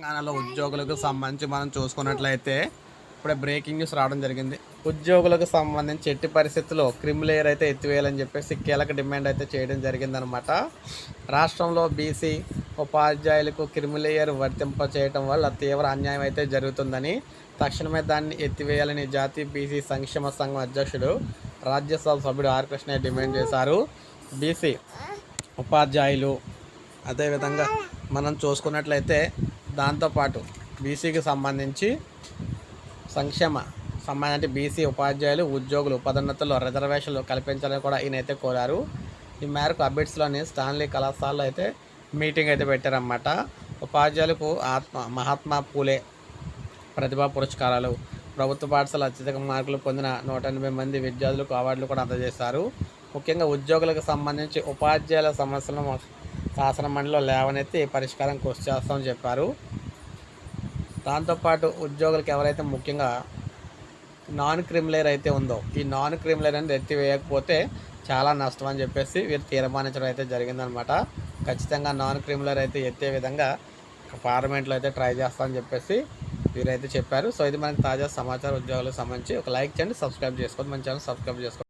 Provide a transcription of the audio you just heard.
తెలంగాణలో ఉద్యోగులకు సంబంధించి మనం చూసుకున్నట్లయితే ఇప్పుడే బ్రేకింగ్ న్యూస్ రావడం జరిగింది. ఉద్యోగులకు సంబంధించి ఎట్టి పరిస్థితుల్లో క్రిమిలేయర్ అయితే ఎత్తివేయాలని చెప్పేసి కీలక డిమాండ్ అయితే చేయడం జరిగిందనమాట. రాష్ట్రంలో బీసీ ఉపాధ్యాయులకు క్రిమిలేయర్ వర్తింప చేయడం వల్ల తీవ్ర అన్యాయం అయితే జరుగుతుందని తక్షణమే దాన్ని ఎత్తివేయాలని జాతీయ బీసీ సంక్షేమ సంఘం అధ్యక్షుడు రాజ్యసభ సభ్యుడు ఆర్ కృష్ణయ్య డిమాండ్ చేశారు. బీసీ ఉపాధ్యాయులు అదేవిధంగా మనం చూసుకున్నట్లయితే దాంతోపాటు బీసీకి సంబంధించి సంక్షేమ సంబంధించి అంటే బీసీ ఉపాధ్యాయులు ఉద్యోగులు పదోన్నతుల్లో రిజర్వేషన్లు కల్పించాలని కూడా ఈయనైతే కోరారు. ఈ మేరకు అబిట్స్లోని స్టాన్లీ కళాశాలలో అయితే మీటింగ్ అయితే పెట్టారన్నమాట. ఉపాధ్యాయులకు ఆత్మ మహాత్మా పూలే ప్రతిభా పురస్కారాలు. ప్రభుత్వ పాఠశాల అత్యధిక మార్కులు పొందిన నూట ఎనభై మంది విద్యార్థులకు అవార్డులు కూడా అందజేశారు. ముఖ్యంగా ఉద్యోగులకు సంబంధించి ఉపాధ్యాయుల సమస్యలను శాసన మండలిలో లేవనెత్తి పరిష్కారం కృషి చేస్తామని చెప్పారు. దాంతోపాటు ఉద్యోగులకు ఎవరైతే ముఖ్యంగా నాన్ క్రిమిలేర్ అయితే ఉందో ఈ నాన్ క్రిమిలేర్ అనేది ఎత్తివేయకపోతే చాలా నష్టం అని చెప్పేసి వీరు తీర్మానించడం అయితే జరిగిందనమాట. ఖచ్చితంగా నాన్ క్రిమిలేర్ అయితే ఎత్తే విధంగా పార్లమెంట్లో అయితే ట్రై చేస్తామని చెప్పేసి వీరైతే చెప్పారు. సో ఇది మనకి తాజా సమాచార ఉద్యోగులకు సంబంధించి ఒక లైక్ చేయండి సబ్స్క్రైబ్ చేసుకోండి మన ఛానల్ సబ్స్క్రైబ్ చేసుకోండి.